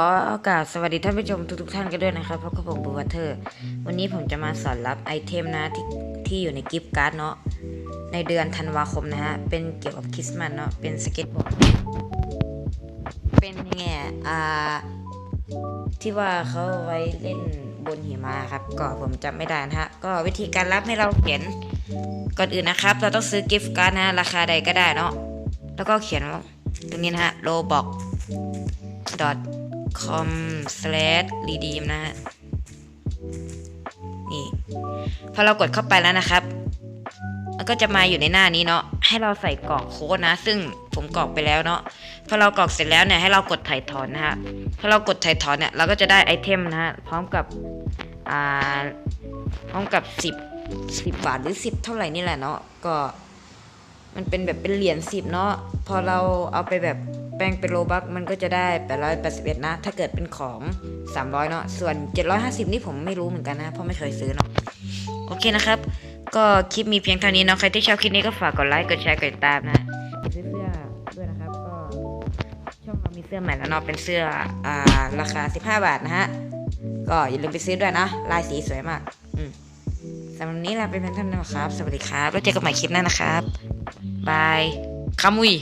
อโอกาสสวัสดีท่านผู้ชมทุกๆท่านกันด้วยนะครับพบกับผมบูวัตเทอร์ วันนี้ผมจะมาสอนรับไอเทมนะที่ที่อยู่ในกิฟต์การ์ดเนาะในเดือนธันวาคมนะฮะ เป็นเกี่ยวกับคริสต์มาสเนาะเป็นสเก็ตบอร์ดเป็นแง่อ่าที่ว่าเขาไว้เล่นบนหิมะครับ ก็ผมจำไม่ได้นะฮะ ก็วิธีการรับให้เราเขียนก่อนอื่นนะครับ เราต้องซื้อกิฟต์การ์ดนะราคาใดก็ได้เนาะแล้วก็เขียนว่าตรงนี้นะฮะ roblox com slash redeem นะฮะ นี่ พอเรากดเข้าไปแล้วนะครับ มันก็จะมาอยู่ในหน้านี้เนาะ ให้เราใส่กรอกโค้ดนะ ซึ่งผมกรอกไปแล้วเนาะ พอเรากรอกเสร็จแล้วเนี่ยให้เรากดถ่ายถอนนะฮะ พอเรากดถ่ายถอนเนี่ยเราก็จะได้ไอเทมนะฮะ พร้อมกับ อ่า พร้อมกับสิบสิบบาทหรือสิบเท่าไหร่นี่แหละเนาะ ก็ มันเป็นแบบเป็นเหรียญสิบเนาะ พอเราเอาไปแบบ แปลงเป็นโลบักมันก็จะได้ 881 นะ ถ้าเกิดเป็นของ 300 เนาะ ส่วน 750 นี่ผมไม่รู้เหมือนกันนะ เพราะไม่เคยซื้อเนาะ โอเคนะครับ ก็คลิปมีเพียงเท่านี้เนาะ ใครที่ชอบคลิปนี้ก็ฝากกดไลค์ กดแชร์ กดติดตามนะซื้อเสื้อด้วยนะครับ ก็ช่องเรามีเสื้อใหม่แล้วเนาะ เป็นเสื้ออ่าราคา 15 บาทนะฮะ ก็อย่าลืมไปซื้อด้วยนะ ลายสีสวยมาก อืมสำหรับวันนี้ลาไปเพียงเท่านี้นะครับ สวัสดีครับ แล้วเจอกันใหม่คลิปหน้านะครับ บายคามุย